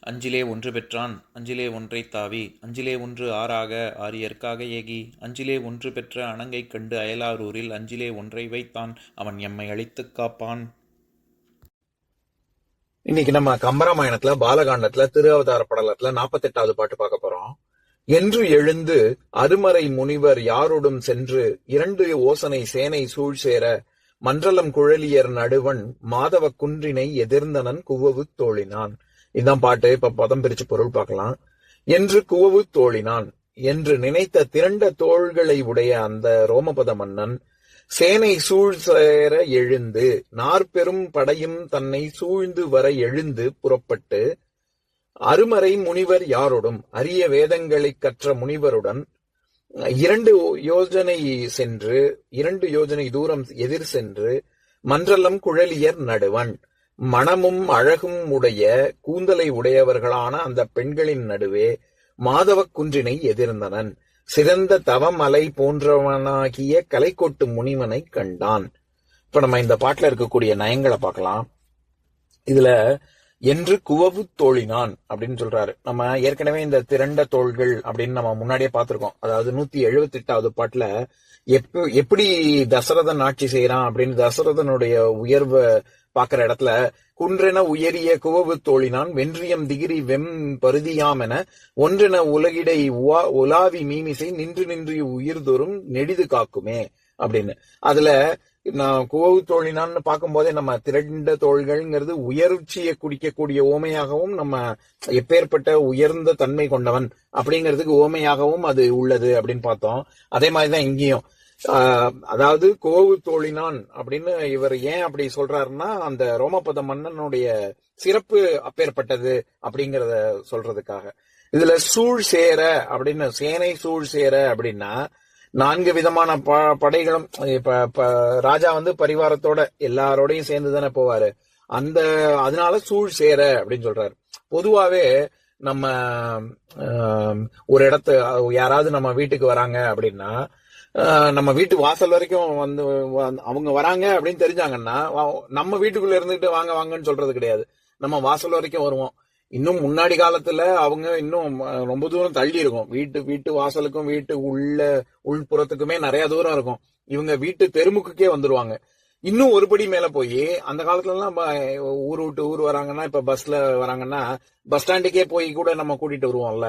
அஞ்சிலே ஒன்று பெற்றான் அஞ்சிலே ஒன்றை தாவி அஞ்சிலே ஒன்று ஆறாக ஆரியற்காக ஏகி அஞ்சிலே ஒன்று பெற்ற அணங்கை கண்டு அயலாரூரில் அஞ்சிலே ஒன்றை வைத்தான் அவன் எம்மை அழித்துக் காப்பான். இன்னைக்கு நம்ம கம்பராமாயணத்துல பாலகாண்டத்துல திருஅவதார படலத்துல நாற்பத்தெட்டாவது பாட்டு பார்க்க போறோம். என்று எழுந்து அருமறை முனிவர் யாரோடும் சென்று இரண்டு ஓசனை சேனை சூழ் சேர மன்றலம் குழலியர் நடுவன் மாதவ குன்றினை எதிர்ந்தனன் குவவு தோழினான் இதான் பாட்டு. இப்ப பதம் பிரிச்சு பொருள் பார்க்கலாம். என்று குவவு தோழினான். என்று நினைத்த திரண்ட தோள்களை உடைய அந்த ரோமபத மன்னன் சேனை சூழ் சேர எழுந்து நாற்பெரும் படையும் தன்னை சூழ்ந்து வர எழுந்து புறப்பட்டு அருமறை முனிவர் யாரோடும் அரிய வேதங்களை கற்ற முனிவருடன் இரண்டு யோஜனை சென்று இரண்டு யோஜனை தூரம் எதிர் சென்று மன்றலம் குழலியர் நடுவன். மணமும் அழகும் உடைய கூந்தலை உடையவர்களான அந்த பெண்களின் நடுவே மாதவக் குன்றினை எதிர்ந்தனன். சிறந்த தவமலை போன்றவனாகிய கலைக்கோட்டு முனிவனை கண்டான். இப்ப நம்ம இந்த பாட்டுல இருக்கக்கூடிய நயங்களை பார்க்கலாம். இதுல என்று குவவு தோழினான் அப்படின்னு சொல்றாரு. நம்ம ஏற்கனவே இந்த திரண்ட தோள்கள் அப்படின்னு நம்ம முன்னாடியே பார்த்திருக்கோம். அதாவது நூத்தி எழுபத்தி எட்டாவது பாட்டுல எப்ப எப்படி தசரதன் ஆட்சி செய்யறான் அப்படின்னு தசரதனுடைய உயர்வை பாக்குற இடத்துல குன்றென உயரிய குவவு தோழினான் வென்றியம் திகிரி வெம் பருதியாம் என ஒன்றென உலகிடை உவா- உலாவி மீமிசை நின்று நின்று உயிர்தோறும் நெடிது காக்குமே அப்படின்னு. அதுல நான் குவவு தோழினான்னு பார்க்கும்போதே நம்ம திரண்ட தோள்கள்ங்கிறது உயர்ச்சியை குடிக்கக்கூடிய ஓமையாகவும் நம்ம எப்பேற்பட்ட உயர்ந்த தன்மை கொண்டவன் அப்படிங்கிறதுக்கு ஓமையாகவும் அது உள்ளது அப்படின்னு பார்த்தோம். அதே மாதிரிதான் இங்கேயும். அதாவது கோவு தோழினான் அப்படின்னு இவர் ஏன் அப்படி சொல்றாருன்னா அந்த ரோமபத மன்னனுடைய சிறப்பு அப்பேற்பட்டது அப்படிங்கறத சொல்றதுக்காக. இதுல சூழ் சேர அப்படின்னு சேனை சூழ் சேர அப்படின்னா நான்கு விதமான ப- படைகளும் இப்ப இப்ப ராஜா வந்து பரிவாரத்தோட எல்லாரோடையும் சேர்ந்து தானே போவாரு. அந்த அதனால சூழ் சேர அப்படின்னு சொல்றாரு. பொதுவாவே நம்ம ஒரு இடத்து யாராவது நம்ம வீட்டுக்கு வராங்க அப்படின்னா நம்ம வீட்டு வாசல் வரைக்கும் வந்து அவங்க வராங்க அப்படின்னு தெரிஞ்சாங்கன்னா நம்ம வீட்டுக்குள்ள இருந்துட்டு வாங்க வாங்கன்னு சொல்றது கிடையாது. நம்ம வாசல் வரைக்கும் வருவோம். இன்னும் முன்னாடி காலத்துல அவங்க இன்னும் ரொம்ப தூரம் தள்ளி இருக்கும். வீட்டு வீட்டு வாசலுக்கும் வீட்டு உள்ள உள்புறத்துக்குமே நிறைய தூரம் இருக்கும். இவங்க வீட்டு தெருமுக்குக்கே வந்துருவாங்க. இன்னும் ஒரு படி மேல போய் அந்த காலத்துல எல்லாம் ஊர் விட்டு ஊர் வராங்கன்னா இப்ப பஸ்ல வராங்கன்னா பஸ் ஸ்டாண்டுக்கே போய் கூட நம்ம கூட்டிட்டு வருவோம்ல.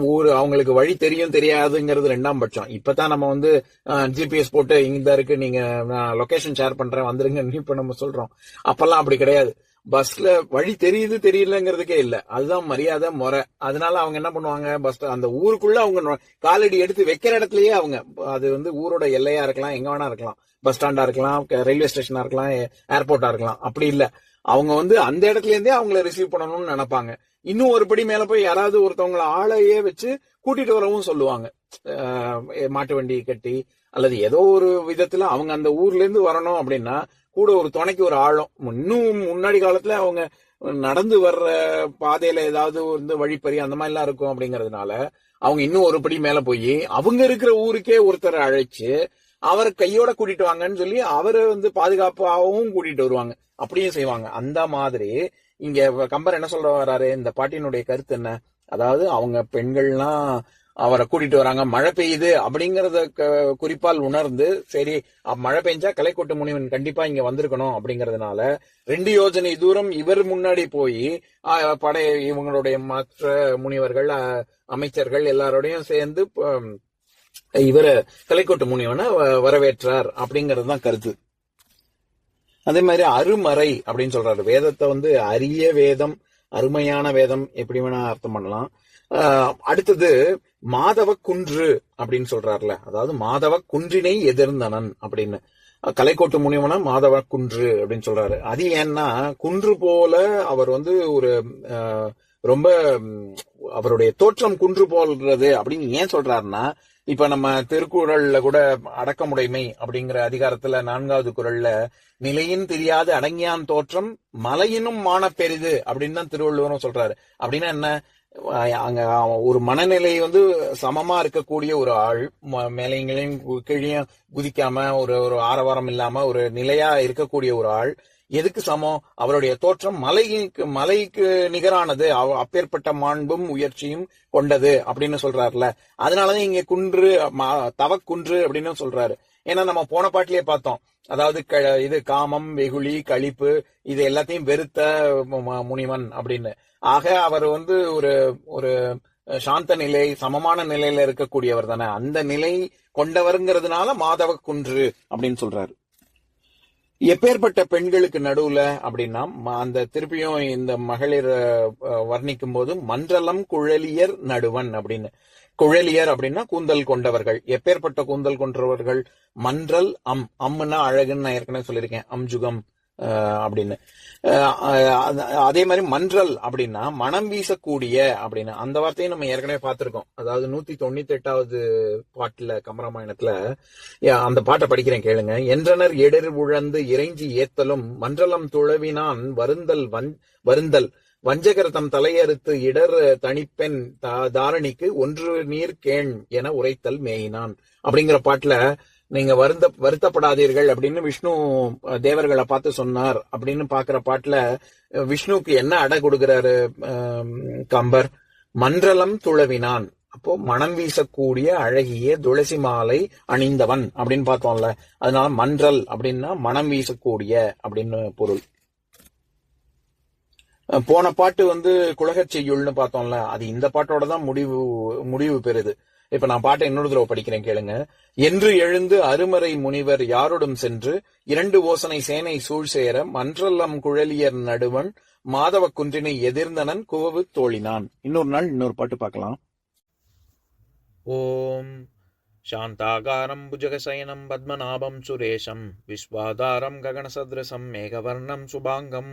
ஊர் அவங்களுக்கு வழி தெரியும் தெரியாதுங்கிறது ரெண்டாம் பட்சம். இப்பதான் நம்ம வந்து ஜிபிஎஸ் போட்டு இங்க இருக்கு நீங்க லொகேஷன் ஷேர் பண்றேன் வந்துருங்கன்னு இப்ப நம்ம சொல்றோம். அப்பெல்லாம் அப்படி கிடையாது. பஸ்ல வழி தெரியுது தெரியலங்கிறதுக்கே இல்ல. அதுதான் மரியாதை முறை. அதனால அவங்க என்ன பண்ணுவாங்க பஸ் அந்த ஊருக்குள்ள அவங்க காலடி எடுத்து வைக்கிற இடத்துலயே அவங்க அது வந்து ஊரோட எல்லையா இருக்கலாம் எங்க வேணா இருக்கலாம். பஸ் ஸ்டாண்டா இருக்கலாம் ரயில்வே ஸ்டேஷனா இருக்கலாம் ஏர்போர்ட்டா இருக்கலாம். அப்படி இல்லை. அவங்க வந்து அந்த இடத்துல இருந்தே அவங்கள ரிசீவ் பண்ணணும்னு நினைப்பாங்க. இன்னும் ஒரு படி மேல போய் யாராவது ஒருத்தவங்களை ஆளையே வச்சு கூட்டிட்டு வரவும் சொல்லுவாங்க. மாட்டு வண்டி கட்டி அல்லது ஏதோ ஒரு விதத்துல அவங்க அந்த ஊர்ல இருந்து வரணும் அப்படின்னா கூட ஒரு துணைக்கு ஒரு ஆழம் இன்னும் முன்னாடி காலத்துல அவங்க நடந்து வர்ற பாதையில ஏதாவது வந்து வழிப்பறி அந்த மாதிரி எல்லாம் இருக்கும் அப்படிங்கறதுனால அவங்க இன்னும் ஒரு படி மேல போய் அவங்க இருக்கிற ஊருக்கே ஒருத்தரை அழைச்சு அவரை கையோட கூட்டிட்டு வாங்கன்னு சொல்லி அவரை வந்து பாதுகாப்பாகவும் கூட்டிட்டு வருவாங்க. அப்படியும் செய்வாங்க. அந்த மாதிரி இங்க கம்பர் என்ன சொல்ற வர்றாரு இந்த பாட்டியினுடைய கருத்து என்ன? அதாவது அவங்க பெண்கள்லாம் அவரை கூட்டிட்டு வராங்க. மழை பெய்யுது அப்படிங்கறத க- குறிப்பால் உணர்ந்து சரி மழை பெஞ்சா கலைக்கோட்டு முனிவன் கண்டிப்பா இங்க வந்திருக்கணும் அப்படிங்கறதுனால ரெண்டு யோஜனை தூரம் இவர் முன்னாடி போய் படை இவங்களுடைய மற்ற முனிவர்கள் அமைச்சர்கள் எல்லாரோடையும் சேர்ந்து இவர கலைக்கோட்டு முனிவனை வரவேற்றார் அப்படிங்கிறது தான் கருத்து. அதே மாதிரி அருமறை அப்படின்னு சொல்றாரு. வேதத்தை வந்து அரிய வேதம் அருமையான வேதம் எப்படி வேணா அர்த்தம் பண்ணலாம். ஆஹ் அடுத்தது மாதவ குன்று அப்படின்னு சொல்றாருல. அதாவது மாதவ குன்றினை எதிர்ந்தனன் அப்படின்னு. கலைக்கோட்டு முனிவனா மாதவ குன்று அப்படின்னு சொல்றாரு. அது ஏன்னா குன்று போல அவர் வந்து ஒரு அஹ் ரொம்ப அவருடைய தோற்றம் குன்று போல்றது அப்படின்னு ஏன் சொல்றாருன்னா இப்ப நம்ம திருக்குறள்ல கூட அடக்கமுடைமை அப்படிங்கிற அதிகாரத்துல நான்காவது குரல்ல நிலையின் தெரியாது அடங்கியான் தோற்றம் மலையினும் மான பெரிது அப்படின்னு தான் திருவள்ளுவரும் சொல்றாரு. அப்படின்னா என்ன? அங்க ஒரு மனநிலை வந்து சமமா இருக்கக்கூடிய ஒரு ஆள் ம- மேலையும் கீழையும் குதிக்காம ஒரு ஒரு ஆரவாரம் இல்லாம ஒரு நிலையா இருக்கக்கூடிய ஒரு ஆள் எதுக்கு சமம்? அவருடைய தோற்றம் மலைக்கு மலைக்கு நிகரானது. அப்பேற்பட்ட மாண்பும் உயர்ச்சியும் கொண்டது அப்படின்னு சொல்றாருல. அதனாலதான் இங்க குன்று தவக்குன்று அப்படின்னு சொல்றாரு. ஏன்னா நம்ம போன பாட்டிலேயே பார்த்தோம். அதாவது க- இது காமம் வெகுளி கழிப்பு இது எல்லாத்தையும் வெறுத்த மு- முனிவன் அப்படின்னு. ஆக அவர் வந்து ஒரு ஒரு சாந்த நிலை சமமான நிலையில இருக்கக்கூடியவர் தானே. அந்த நிலை கொண்டவருங்கிறதுனால மாதவ குன்று அப்படின்னு சொல்றாரு. எப்பேற்பட்ட பெண்களுக்கு நடுவுல அப்படின்னா ம- அந்த திருப்பியும் இந்த மகளிர் வர்ணிக்கும் போது மன்றலம் குழலியர் நடுவன் அப்படின்னு. குழலியர் அப்படின்னா கூந்தல் கொண்டவர்கள். எப்பேற்பட்ட கூந்தல் கொண்டவர்கள்? மன்றல் அம் அம்முன்னா அழகுன்னு நான் ஏற்கனவே சொல்லியிருக்கேன். அம்ஜுகம். அப்படின்னு. அதே மாதிரி மன்றல் அப்படின்னா மனம் வீசக்கூடிய அப்படின்னு. அந்த வார்த்தையை நம்ம ஏற்கனவே பார்த்திருக்கோம். அதாவது நூத்தி தொண்ணூத்தி எட்டாவது பாட்டுல கம்பராமாயணத்துல அந்த பாட்டை படிக்கிறேன் கேளுங்க. என்றனர் எடர் உழந்து இறைஞ்சி ஏத்தலும் மன்றலம் துழவினான் வருந்தல் வந்- வருந்தல். வஞ்சகர் தம் தலையறுத்து இடர் தனிப்பெண் தா- தாரணிக்கு ஒன்று நீர் கேண் என உரைத்தல் மேயினான். அப்படிங்கிற பாட்டுல நீங்க வருந்த வருத்தப்படாதீர்கள் அப்படின்னு விஷ்ணு தேவர்களை பார்த்து சொன்னார் அப்படின்னு பாக்குற பாட்டுல விஷ்ணுக்கு விஷ்ணுவுக்கு என்ன அடை கொடுக்கிறாரு கம்பர்? மன்றலம் துளவினான். அப்போ மனம் வீசக்கூடிய அழகிய துளசி மாலை அணிந்தவன் அப்படின்னு பார்த்தோம்ல. அதனால மன்றல் அப்படின்னா மனம் வீசக்கூடிய அப்படின்னு பொருள். அஹ் போன பாட்டு வந்து குலகச் செய்யுள்னு பார்த்தோம்ல. அது இந்த பாட்டோட தான் முடிவு முடிவு பெறுது. இப்ப நான் பாட்டை இன்னொரு தடவை படிக்கிறேன் கேளுங்க. என்று எழுந்து அருமறை முனிவர் யாரோடும் சென்று இரண்டு ஓசனை சேனை சூழ் சேர மன்றல்லம் குழலியர் நடுவன் மாதவ குன்றினை எதிர்ந்தனன் குவவு தோழினான். இன்னொரு நாள் இன்னொரு பாட்டு பார்க்கலாம். ஓம் சாந்தாகாரம் శాంతాగారం பத்மநாபம் சுரேஷம் விஸ்வாதாரம் ககன గగనసదృశం மேகவர்ணம் சுபாங்கம்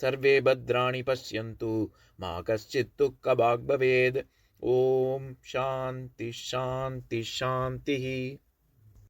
सर्वे भद्राणि पश्यन्तु मा कश्चित् भवेत् ॐ शान्ति शान्ति शान्तिः।